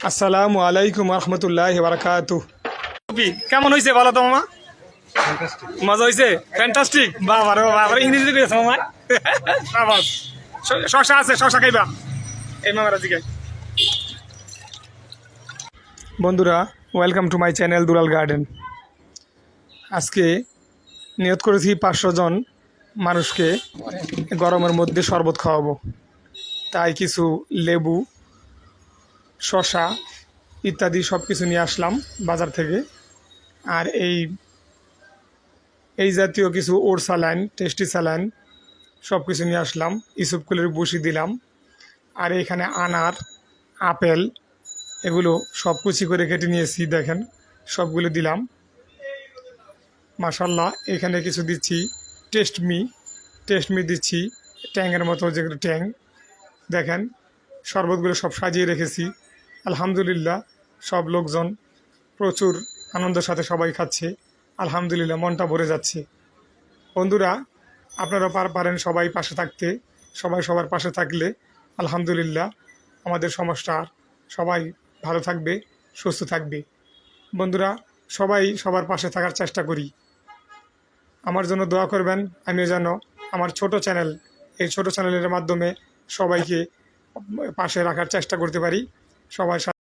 আসসালামু আলাইকুম রহমতুল্লাহ বারাকাতু কেমন হয়েছে বলো তো মামা? মজা হয়েছে ফ্যান্টাস্টিক বাবা রে বাবা রে, ইংরেজি করেছে মামা। শ- শশা আছে শশা খাইবা। এই মামার দিকে বন্ধুরা welcome to my channel Dulal garden আজকে নিয়ত করেছি পাঁচশো জন মানুষকে গরমের মধ্যে শরবত খাওয়াবো। তাই কিছু লেবু শশা ইত্যাদি সব কিছু নিয়ে আসলাম বাজার থেকে। আর এই এই জাতীয় কিছু ওর স্যালাইন, টেস্টি স্যালাইন সব কিছু নিয়ে আসলাম। ইসুপকুলের বসি দিলাম। আর এখানে আনার, আপেল, এগুলো সব কুচি করে কেটে নিয়েছি, দেখেন, সবগুলো দিলাম। মাসাল্লাহ এখানে কিছু দিচ্ছি, টেস্ট মি টেস্ট মি দিচ্ছি ট্যাংয়ের মতো যেগুলো ট্যাং, দেখেন, শরবতগুলো সব সাজিয়ে রেখেছি। আলহামদুলিল্লাহ, সব লোকজন প্রচুর আনন্দের সাথে সবাই খাচ্ছে। আলহামদুলিল্লাহ, মনটা ভরে যাচ্ছে। বন্ধুরা, আপনারা পার পারেন সবাই পাশে থাকতে, সবাই সবার পাশে থাকলে আলহামদুলিল্লাহ আমাদের সমাজটার সবাই ভালো থাকবে, সুস্থ থাকবে। বন্ধুরা, সবাই সবার পাশে থাকার চেষ্টা করি। আমার জন্য দোয়া করবেন, আমিও যেন আমার ছোট চ্যানেল, এই ছোট চ্যানেলের মাধ্যমে সবাইকে পাশে রাখার চেষ্টা করতে পারি। সাথে